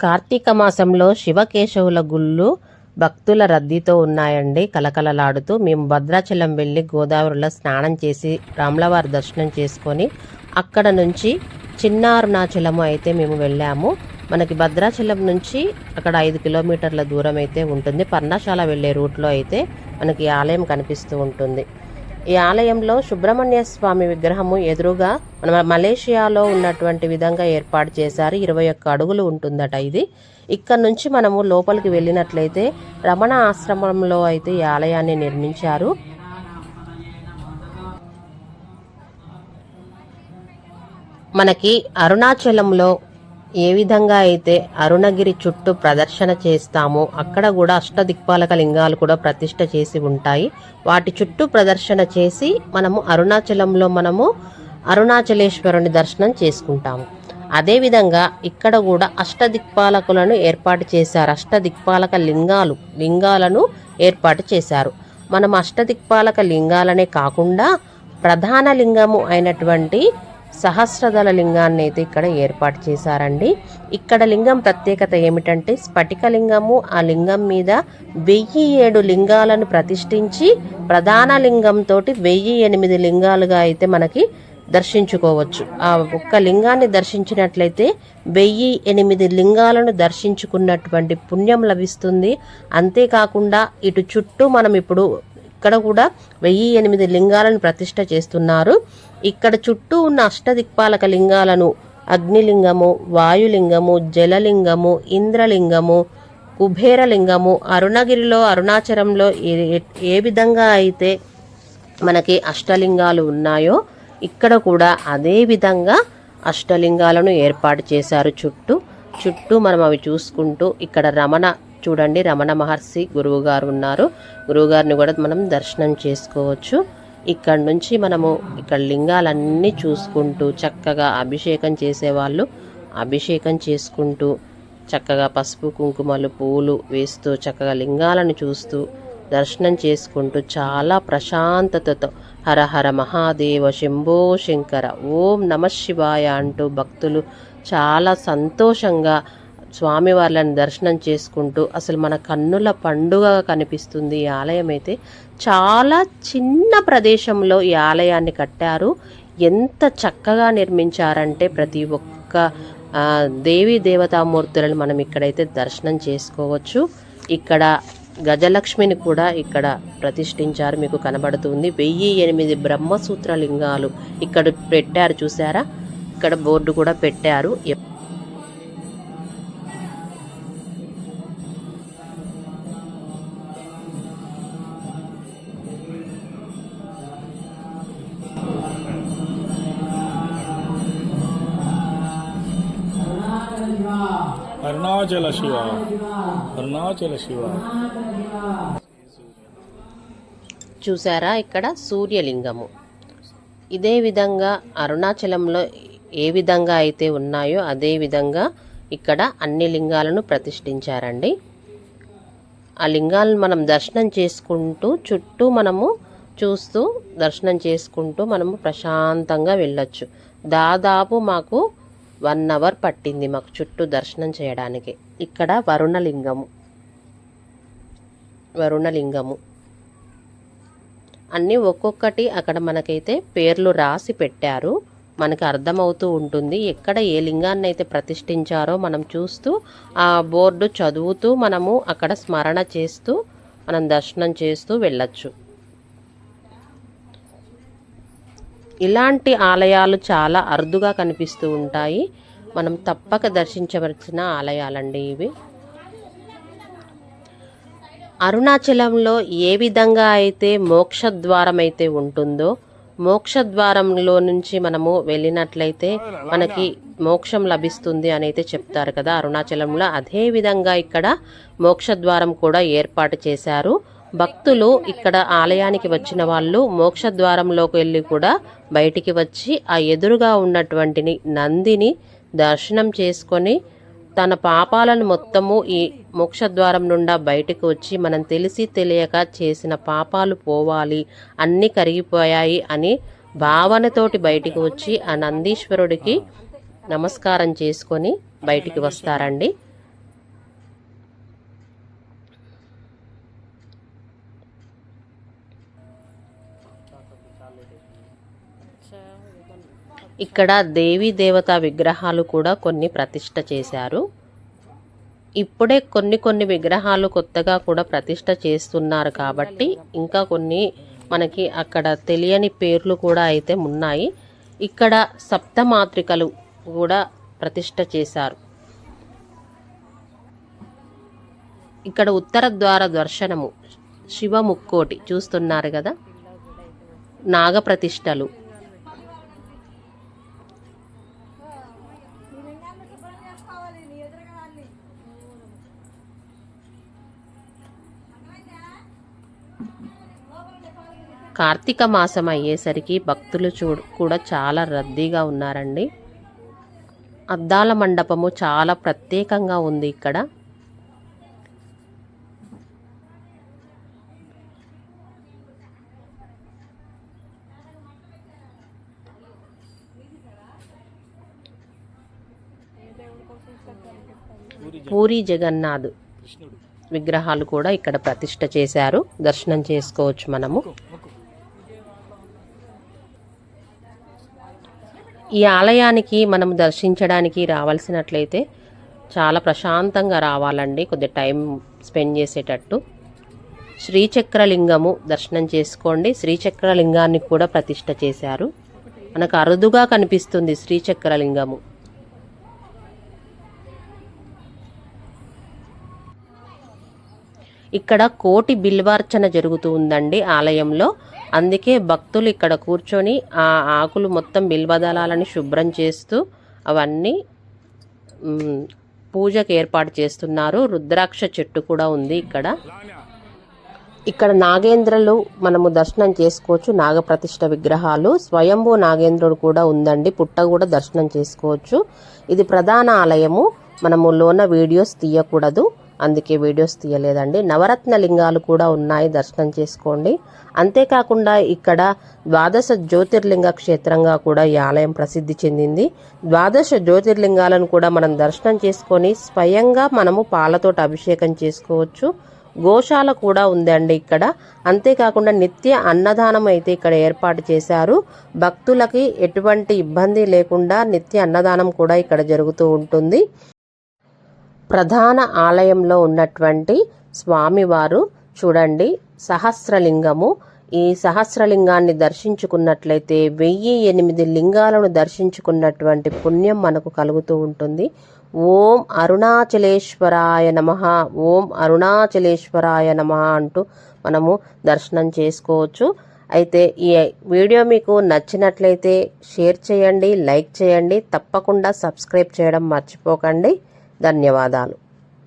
కార్తీక మాసంలో శివకేశవుల గుళ్ళు భక్తుల రద్దీతో ఉన్నాయండి. కలకలలాడుతూ మేము భద్రాచలం వెళ్ళి గోదావరిలో స్నానం చేసి రాములవారి దర్శనం చేసుకొని అక్కడ నుంచి చిన్న అరుణాచలము అయితే మేము వెళ్ళాము. మనకి భద్రాచలం నుంచి అక్కడ ఐదు కిలోమీటర్ల దూరం అయితే ఉంటుంది. పర్ణశాల వెళ్ళే రూట్లో అయితే మనకి ఈ ఆలయం కనిపిస్తూ ఉంటుంది. ఈ ఆలయంలో సుబ్రహ్మణ్య స్వామి విగ్రహము ఎదురుగా మన మలేషియాలో ఉన్నటువంటి విధంగా ఏర్పాటు చేశారు. ఇరవై ఒక్క అడుగులు ఉంటుందట ఇది. ఇక్కడ నుంచి మనము లోపలికి వెళ్ళినట్లయితే రమణ ఆశ్రమంలో అయితే ఈ ఆలయాన్ని నిర్మించారు. మనకి అరుణాచలంలో ఏ విధంగా అయితే అరుణగిరి చుట్టూ ప్రదర్శన చేస్తామో అక్కడ కూడా అష్టదిక్పాలక లింగాలు కూడా ప్రతిష్ట చేసి ఉంటాయి. వాటి చుట్టూ ప్రదర్శన చేసి మనము అరుణాచలంలో మనము అరుణాచలేశ్వరుని దర్శనం చేసుకుంటాము. అదేవిధంగా ఇక్కడ కూడా అష్టదిక్పాలకులను ఏర్పాటు చేశారు. అష్టదిక్పాలక లింగాలు లింగాలను ఏర్పాటు చేశారు. మనం అష్టదిక్పాలక లింగాలనే కాకుండా ప్రధాన లింగము అయినటువంటి సహస్రదళ లింగాన్ని అయితే ఇక్కడ ఏర్పాటు చేశారండి. ఇక్కడ లింగం ప్రత్యేకత ఏమిటంటే స్ఫటిక లింగము ఆ లింగం మీద వెయ్యి ఏడు లింగాలను ప్రతిష్ఠించి ప్రధాన లింగంతో వెయ్యి ఎనిమిది లింగాలుగా అయితే మనకి దర్శించుకోవచ్చు. ఆ ఒక్క లింగాన్ని దర్శించినట్లయితే వెయ్యి ఎనిమిది లింగాలను దర్శించుకున్నటువంటి పుణ్యం లభిస్తుంది. అంతేకాకుండా ఇటు చుట్టూ మనం ఇప్పుడు ఇక్కడ కూడా వెయ్యి ఎనిమిది లింగాలను ప్రతిష్ట చేస్తున్నారు. ఇక్కడ చుట్టూ ఉన్న అష్టదిక్పాలక లింగాలను అగ్నిలింగము వాయులింగము జలలింగము ఇంద్రలింగము కుబేరలింగము అరుణగిరిలో అరుణాచలంలో ఏ ఏ విధంగా అయితే మనకి అష్టలింగాలు ఉన్నాయో ఇక్కడ కూడా అదే విధంగా అష్టలింగాలను ఏర్పాటు చేశారు చుట్టూ. చుట్టూ మనం అవి చూసుకుంటూ ఇక్కడ రమణ చూడండి. రమణ మహర్షి గురువు గారు ఉన్నారు. గురువుగారిని కూడా మనం దర్శనం చేసుకోవచ్చు. ఇక్కడ నుంచి మనము ఇక్కడ లింగాలన్నీ చూసుకుంటూ చక్కగా అభిషేకం చేసేవాళ్ళు అభిషేకం చేసుకుంటూ చక్కగా పసుపు కుంకుమలు పూలు వేస్తూ చక్కగా లింగాలను చూస్తూ దర్శనం చేసుకుంటూ చాలా ప్రశాంతతతో హర హర మహాదేవ శంభో శంకర ఓం నమ శివాయ అంటూ భక్తులు చాలా సంతోషంగా స్వామివార్లను దర్శనం చేసుకుంటూ అసలు మన కన్నుల పండుగ కనిపిస్తుంది ఈ ఆలయం అయితే. చాలా చిన్న ప్రదేశంలో ఈ ఆలయాన్ని కట్టారు. ఎంత చక్కగా నిర్మించారంటే ప్రతి ఒక్క దేవీ దేవతామూర్తులను మనం ఇక్కడైతే దర్శనం చేసుకోవచ్చు. ఇక్కడ గజలక్ష్మిని కూడా ఇక్కడ ప్రతిష్ఠించారు. మీకు కనబడుతుంది. వెయ్యి ఎనిమిది బ్రహ్మసూత్ర లింగాలు ఇక్కడ పెట్టారు. చూసారా ఇక్కడ బోర్డు కూడా పెట్టారు. అరుణాచల శివ. అరుణాచల శివ. చూసారా ఇక్కడ సూర్యలింగము. ఇదే విధంగా అరుణాచలంలో ఏ విధంగా అయితే ఉన్నాయో అదే విధంగా ఇక్కడ అన్ని లింగాలను ప్రతిష్ఠించారండి. ఆ లింగాలను మనం దర్శనం చేసుకుంటూ చుట్టూ మనము చూస్తూ దర్శనం చేసుకుంటూ మనము ప్రశాంతంగా వెళ్ళొచ్చు. దాదాపు మాకు వన్ అవర్ పట్టింది మాకు చుట్టూ దర్శనం చేయడానికి. ఇక్కడ వరుణలింగము. వరుణలింగము. అన్నీ ఒక్కొక్కటి అక్కడ మనకైతే పేర్లు రాసి పెట్టారు. మనకి అర్థమవుతూ ఉంటుంది ఎక్కడ ఏ లింగాన్ని అయితే ప్రతిష్ఠించారో మనం చూస్తూ ఆ బోర్డు చదువుతూ మనము అక్కడ స్మరణ చేస్తూ మనం దర్శనం చేస్తూ వెళ్ళచ్చు. ఇలాంటి ఆలయాలు చాలా అరుదుగా కనిపిస్తూ ఉంటాయి. మనం తప్పక దర్శించవలసిన ఆలయాలండి ఇవి. అరుణాచలంలో ఏ విధంగా అయితే మోక్షద్వారం అయితే ఉంటుందో మోక్షద్వారంలో నుంచి మనము వెళ్ళినట్లయితే మనకి మోక్షం లభిస్తుంది అని అయితే చెప్తారు కదా అరుణాచలంలో. అదే విధంగా ఇక్కడ మోక్షద్వారం కూడా ఏర్పాటు చేశారు. భక్తులు ఇక్కడ ఆలయానికి వచ్చిన వాళ్ళు మోక్షద్వారంలోకి వెళ్ళి కూడా బయటికి వచ్చి ఆ ఎదురుగా ఉన్నటువంటి నందిని దర్శనం చేసుకొని తన పాపాలను మొత్తము ఈ మోక్షద్వారం నుండా బయటకు వచ్చి మనం తెలిసి తెలియక చేసిన పాపాలు పోవాలి అన్నీ కరిగిపోయాయి అని భావనతోటి బయటికి వచ్చి ఆ నందీశ్వరుడికి నమస్కారం చేసుకొని బయటికి వస్తారండి. ఇక్కడ దేవీ దేవత విగ్రహాలు కూడా కొన్ని ప్రతిష్ట చేశారు. ఇప్పుడే కొన్ని కొన్ని విగ్రహాలు కొత్తగా కూడా ప్రతిష్ట చేస్తున్నారు కాబట్టి ఇంకా కొన్ని మనకి అక్కడ తెలియని పేర్లు కూడా అయితే ఉన్నాయి. ఇక్కడ సప్తమాత్రికలు కూడా ప్రతిష్ట చేశారు. ఇక్కడ ఉత్తర ద్వార దర్శనము శివ ముక్కోటి చూస్తున్నారు కదా. నాగప్రతిష్టలు కార్తీక మాసం అయ్యేసరికి భక్తులు చూడు కూడా చాలా రద్దీగా ఉన్నారండి. అద్దాల మండపము చాలా ప్రత్యేకంగా ఉంది ఇక్కడ. పూరి జగన్నాథ్ విగ్రహాలు కూడా ఇక్కడ ప్రతిష్ట చేశారు. దర్శనం చేసుకోవచ్చు మనము. ఈ ఆలయానికి మనం దర్శించడానికి రావాల్సినట్లయితే చాలా ప్రశాంతంగా రావాలండి. కొద్ది టైం స్పెండ్ చేసేటట్టు. శ్రీచక్రలింగము దర్శనం చేసుకోండి. శ్రీచక్రలింగాన్ని కూడా ప్రతిష్ట చేశారు. మనకు అరుదుగా కనిపిస్తుంది శ్రీచక్రలింగము. ఇక్కడ కోటి బిల్వార్చన జరుగుతూ ఉందండి ఆలయంలో. అందుకే భక్తులు ఇక్కడ కూర్చొని ఆ ఆకులు మొత్తం బిల్వదళాలని శుభ్రం చేస్తూ అవన్నీ పూజకు ఏర్పాటు చేస్తున్నారు. రుద్రాక్ష చెట్టు కూడా ఉంది ఇక్కడ. ఇక్కడ నాగేంద్రలు మనము దర్శనం చేసుకోవచ్చు. నాగప్రతిష్ట విగ్రహాలు. స్వయంభూ నాగేంద్రుడు కూడా ఉందండి. పుట్ట కూడా దర్శనం చేసుకోవచ్చు. ఇది ప్రధాన ఆలయము. మనము లోన వీడియోస్ తీయకూడదు. అందుకే వీడియోస్ తీయలేదండి. నవరత్న లింగాలు కూడా ఉన్నాయి దర్శనం చేసుకోండి. అంతేకాకుండా ఇక్కడ ద్వాదశ జ్యోతిర్లింగ క్షేత్రంగా కూడా ఈ ఆలయం ప్రసిద్ధి చెందింది. ద్వాదశ జ్యోతిర్లింగాలను కూడా మనం దర్శనం చేసుకొని స్వయంగా మనము పాలతోటి అభిషేకం చేసుకోవచ్చు. గోశాల కూడా ఉందండి ఇక్కడ. అంతేకాకుండా నిత్య అన్నదానం అయితే ఇక్కడ ఏర్పాటు చేశారు. భక్తులకి ఎటువంటి ఇబ్బంది లేకుండా నిత్య అన్నదానం కూడా ఇక్కడ జరుగుతూ ఉంటుంది. ప్రధాన ఆలయంలో ఉన్నటువంటి స్వామివారు చూడండి సహస్రలింగము. ఈ సహస్రలింగాన్ని దర్శించుకున్నట్లయితే వెయ్యి ఎనిమిది లింగాలను దర్శించుకున్నటువంటి పుణ్యం మనకు కలుగుతూ ఉంటుంది. ఓం అరుణాచలేశ్వరాయ నమ ఓం అరుణాచలేశ్వరాయ నమ అంటూ మనము దర్శనం చేసుకోవచ్చు. అయితే ఈ వీడియో మీకు నచ్చినట్లయితే షేర్ చేయండి లైక్ చేయండి తప్పకుండా సబ్స్క్రైబ్ చేయడం మర్చిపోకండి. ధన్యవాదాలు.